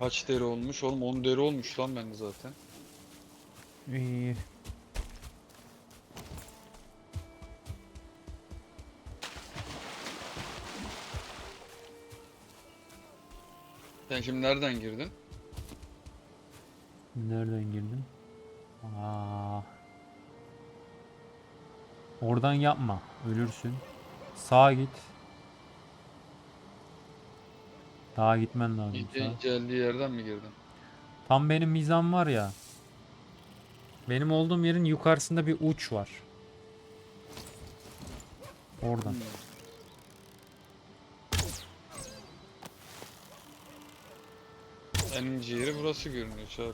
Kaç deri olmuş? Oğlum 10 deri olmuş lan bende zaten. İyi. Sen şimdi nereden girdin? Nereden girdim? Aa. Oradan yapma. Ölürsün. Sağa git. Sağa gitmen lazım. İnce sağa. inceldiği yerden mi girdin? Tam benim mizan var ya. Benim olduğum yerin yukarısında bir uç var. Oradan. Hmm. En ince yeri burası görünüyor. Hı hı.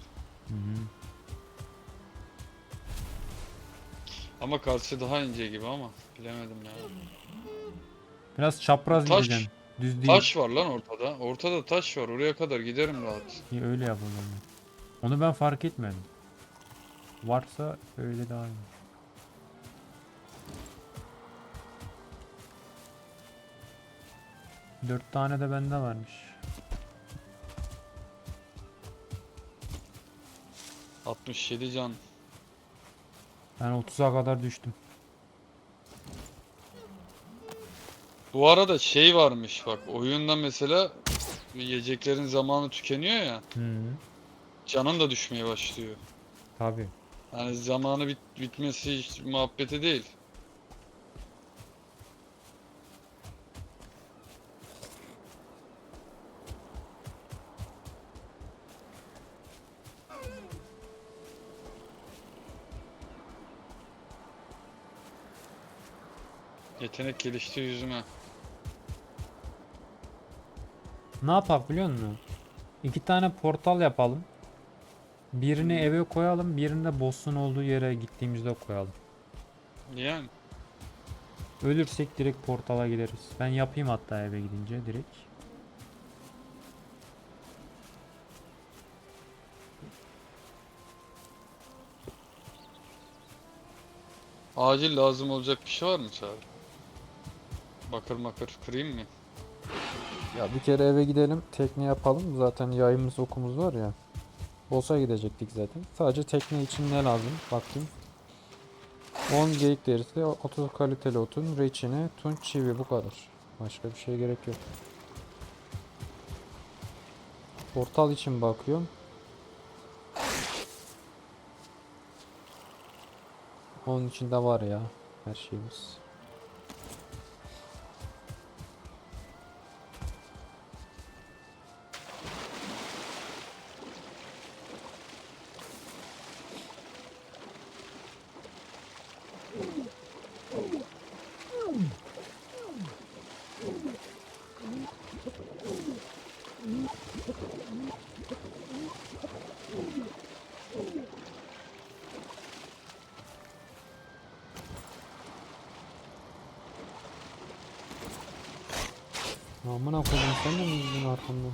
Ama karşı daha ince gibi ama bilemedim ya. Biraz çapraz Taş- gideceksin. Düz değil. Taş var lan ortada. Ortada taş var. Oraya kadar giderim rahat. İyi, öyle yapalım. Onu ben fark etmedim. Varsa öyle daha iyi. Dört tane de bende varmış. 67 can. Ben 30'a kadar düştüm. Bu arada şey varmış bak oyunda mesela yiyeceklerin zamanı tükeniyor ya. Hı. Canın da düşmeye başlıyor. Tabii. Yani zamanı bit bitmesi hiç muhabbeti değil. Yetenek gelişti yüzüme. Ne yapak biliyor musun? İki tane portal yapalım. Birini eve koyalım, birini de boss'un olduğu yere gittiğimizde koyalım. Yani Ölürsek direkt portala gideriz. Ben yapayım hatta eve gidince direkt. acil lazım olacak bir şey var mı Çağrı? Bakır makır kırayım mı? Ya bir kere eve gidelim, tekne yapalım. Zaten yayımız okumuz var ya. Boss'a gidecektik zaten. Sadece tekne için ne lazım? Bakayım. 10 geyik derisi, 30 kaliteli otun, reçine, tunç, çivi bu kadar. Başka bir şeye gerek yok. Portal için bakıyorum. Onun içinde var ya her şeyimiz. Amına koyayım sen de mi yüzdün arkamdan?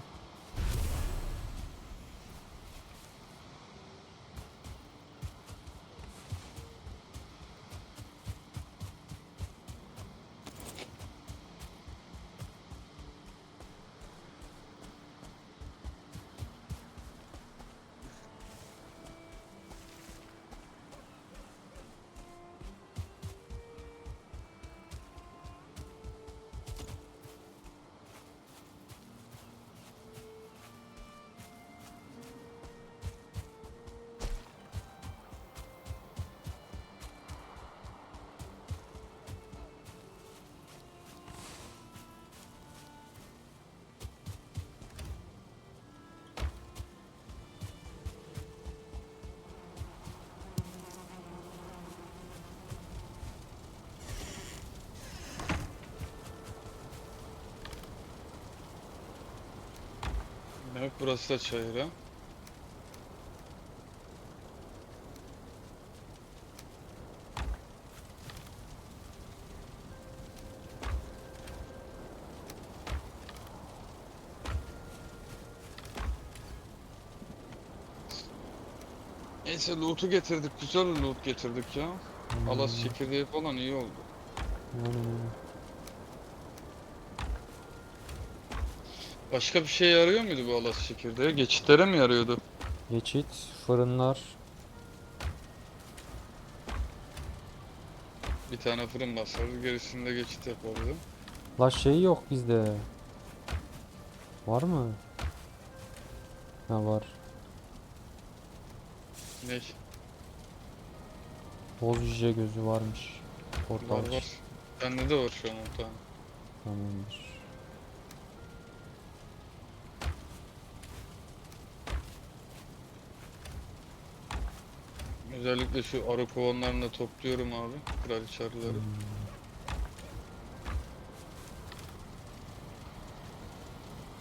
Evet burası da çayır ha. Neyse loot'u getirdik. Güzel loot getirdik ya. Alas çekirdeği falan iyi oldu. Aynen Başka bir şey yarıyor muydu bu alas çekirdeği? Geçitlere mi yarıyordu? Geçit, fırınlar. Bir tane fırın basarız, gerisinde geçit yaparız. La şey yok bizde. Var mı? Ha var. Ne? Boz cüce gözü varmış. Portal. Var var. Bende de var şu an o tane. Tamamdır. Özellikle şu arı kovanlarını da topluyorum abi. Kraliçe arıları.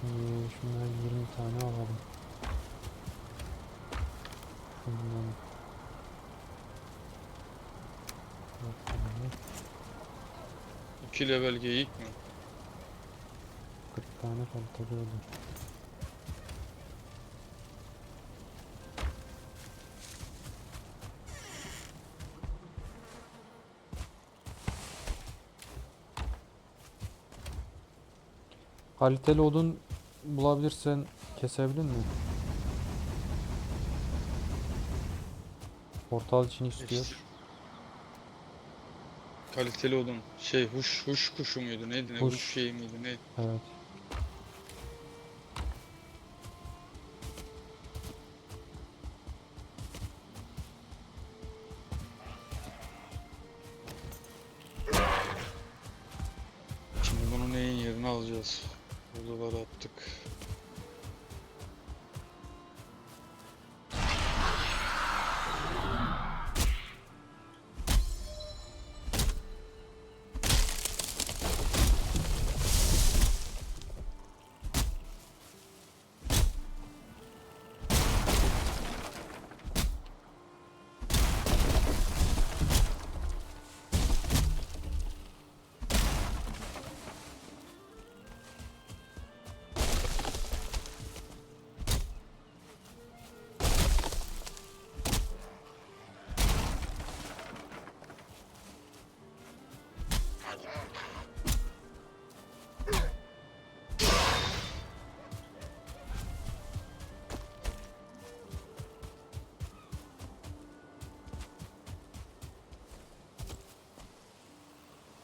Ee, şundan 20 tane alalım. Şundan. 2 level geyik mi? 40 tane kaliteli olur. Kaliteli odun bulabilirsen kesebilir mi? Portal için istiyor. İşte. Kaliteli odun. Şey huş huş kuşu muydu neydi ne Huş. huş, şey miydi neydi? Evet.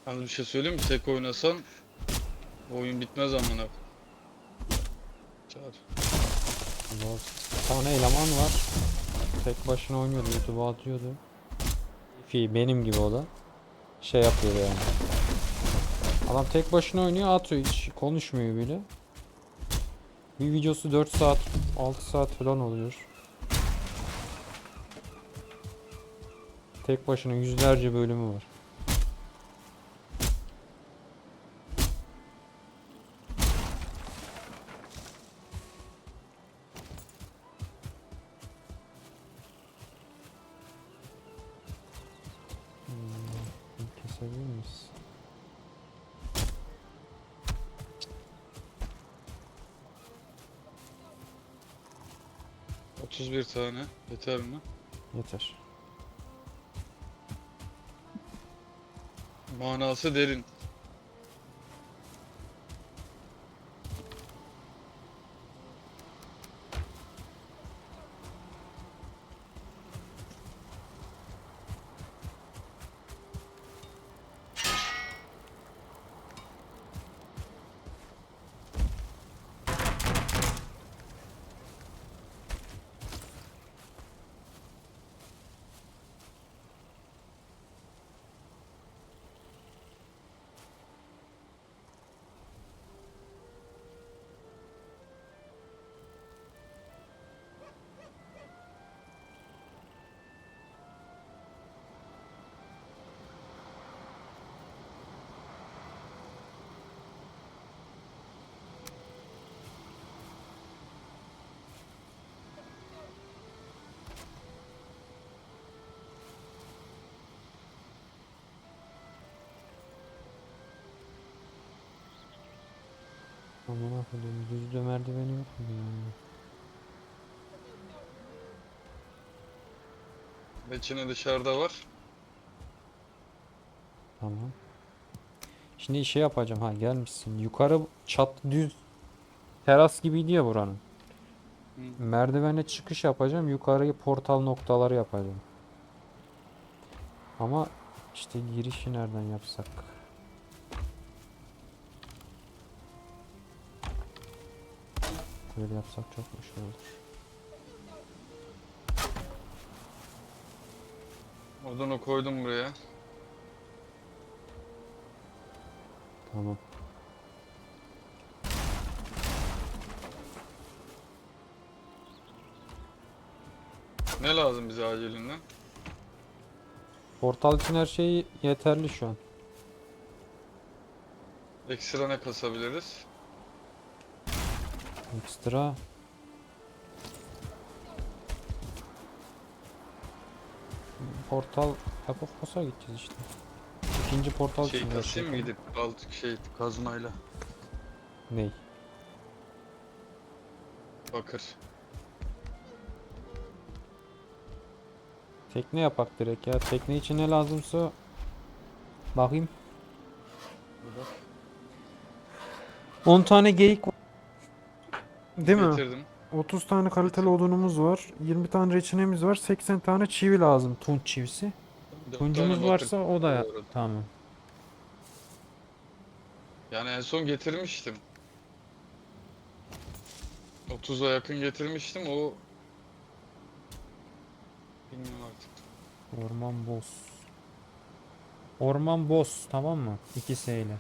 Yalnız bir şey söyleyeyim mi? Tek oynasan oyun bitmez amına. Çağır. Zor. Bir tane eleman var. Tek başına oynuyordu. YouTube'a atıyordu. Fi benim gibi o da. Şey yapıyor yani. Adam tek başına oynuyor atıyor hiç konuşmuyor bile. Bir videosu 4 saat 6 saat falan oluyor. Tek başına yüzlerce bölümü var. 31 tane yeter mi? Yeter. Manası derin. Aman akıllım düzde merdiveni yok mu ya? Reçine dışarıda var. Tamam. Şimdi şey yapacağım ha gelmişsin. Yukarı çat düz teras gibiydi ya buranın. Hı. Merdivenle çıkış yapacağım. Yukarıyı portal noktaları yapacağım. Ama işte girişi nereden yapsak? Böyle yapsak çok mu şey olur? Odunu koydum buraya. Tamam. Ne lazım bize acilinden? Portal için her şey yeterli şu an. Ekstra ne kasabiliriz? Ekstra. Portal yapıp posa gideceğiz işte. İkinci portal Şey için kasayım mı gidip alt şey kazmayla? Ney? Bakır. Tekne yapak direkt ya. Tekne için ne lazımsa bakayım. Burada. 10 tane geyik var. Değil mi? Getirdim. 30 tane kaliteli odunumuz var. 20 tane reçinemiz var. 80 tane çivi lazım. Tunç çivisi. Dört Tuncumuz tane bakır varsa o da doğradım. tamam. Yani en son getirmiştim. 30'a yakın getirmiştim o bilmiyorum artık. Orman boss. Orman boss tamam mı? İki S ile.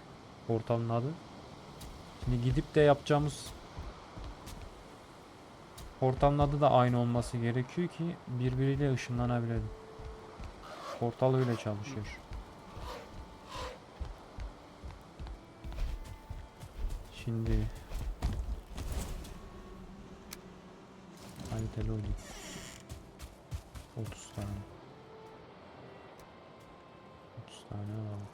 Portalın adı. Şimdi gidip de yapacağımız portalın da aynı olması gerekiyor ki birbiriyle ışınlanabilelim. Portal öyle çalışıyor. Şimdi kaliteli olayım. 30 tane. 30 tane alalım.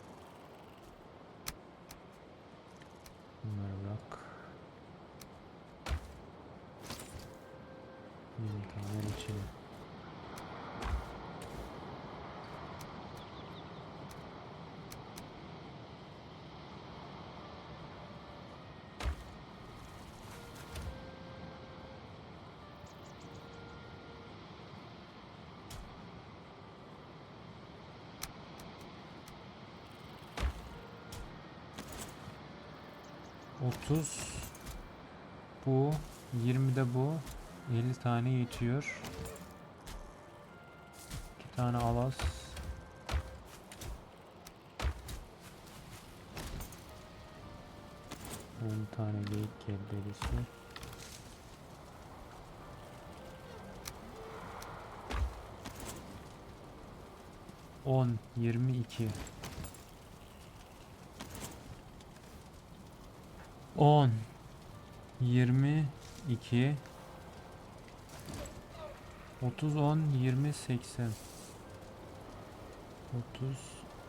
Bunları bırak. 20 tane içelim. Otuz bu 20 de bu 50 tane yetiyor. 2 tane alas. On tane geyik kellerisi. On, yirmi iki. 10 22 30 10 20 80 30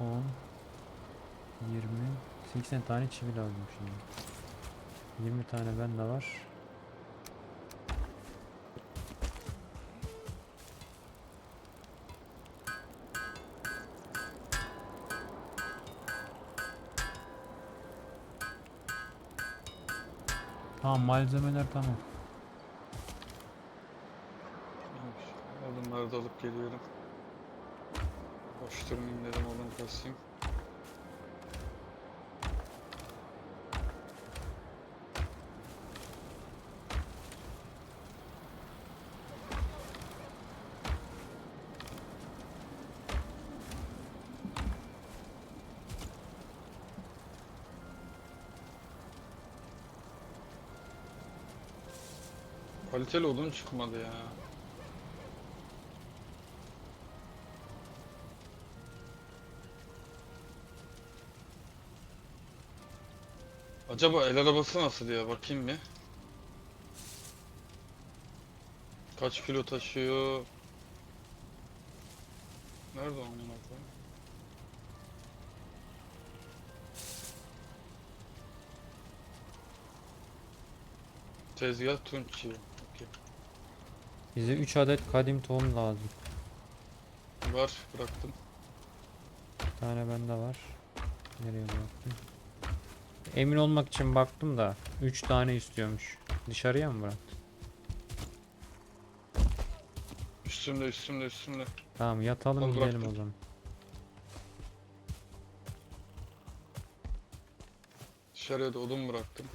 10 20 80 tane çivi lazım şimdi. 20 tane bende var. Tamam malzemeler tamam. Odunları da alıp geliyorum. Boş durmayayım dedim odun kasayım. Kaliteli odun çıkmadı ya. Acaba el arabası nasıl ya bakayım bir. Kaç kilo taşıyor? Nerede onun koyayım? Tezgah tunç yiyor. Okey. Bize 3 adet kadim tohum lazım. Var bıraktım. Bir tane bende var. Nereye bıraktım? Emin olmak için baktım da 3 tane istiyormuş. Dışarıya mı bıraktın? Üstümde üstümde üstümde. Tamam yatalım Al, gidelim bıraktım. o zaman. Dışarıya da odun bıraktım.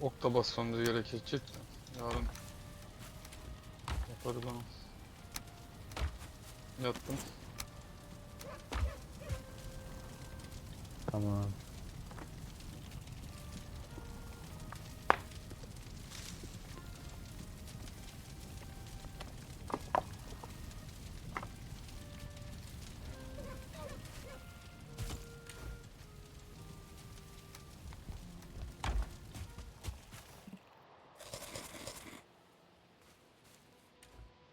Ok da basmamız gerekecek. Yarın yaparız onu. Yattım. Tamam.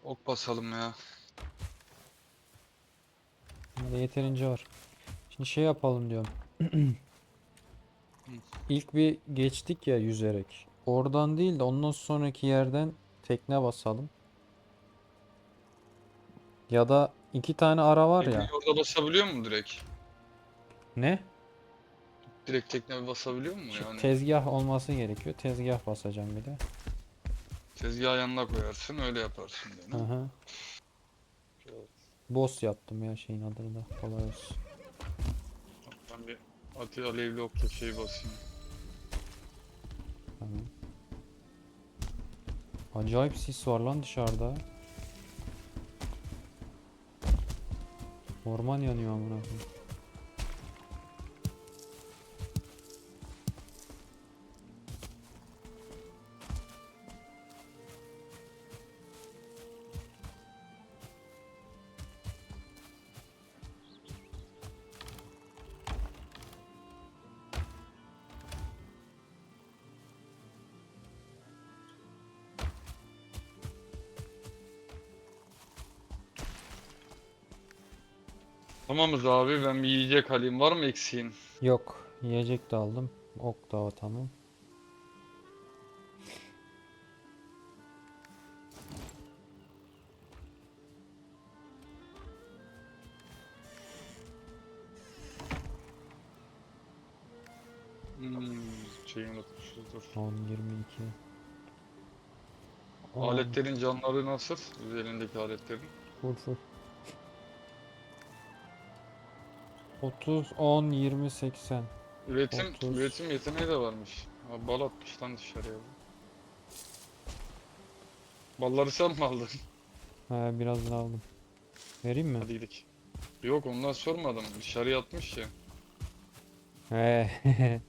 Ok basalım ya. Bende yeterince var. Şimdi şey yapalım diyorum. İlk bir geçtik ya yüzerek. Oradan değil de ondan sonraki yerden tekne basalım. Ya da iki tane ara var ya. Tekneyi orada basabiliyor mu direkt? Ne? Direkt tekne basabiliyor mu Şu yani? tezgah olması gerekiyor. Tezgah basacağım bir de. Tezgah yanına koyarsın öyle yaparsın Hı değil mi? hı. Boss yaptım ya şeyin adını da. Kolay olsun. Ben bir atı alevli okla şey basayım. Tamam. Acayip sis var lan dışarıda. Orman yanıyor amına koyayım. Tamamız abi ben bir yiyecek alayım. Var mı eksiğin? Yok. Yiyecek de aldım. Ok da tamam. Hmm, şeyi unutmuşuz dur. 10, 22. On. Aletlerin canları nasıl? Üzerindeki aletlerin. Full full. 30, 10, 20, 80. Üretim, Otuz. üretim yeteneği de varmış. Ha, bal atmış lan dışarıya. Balları sen mi aldın? He birazını aldım. Vereyim mi? Hadi gidelim. Yok ondan sormadım. Dışarıya atmış ya. He.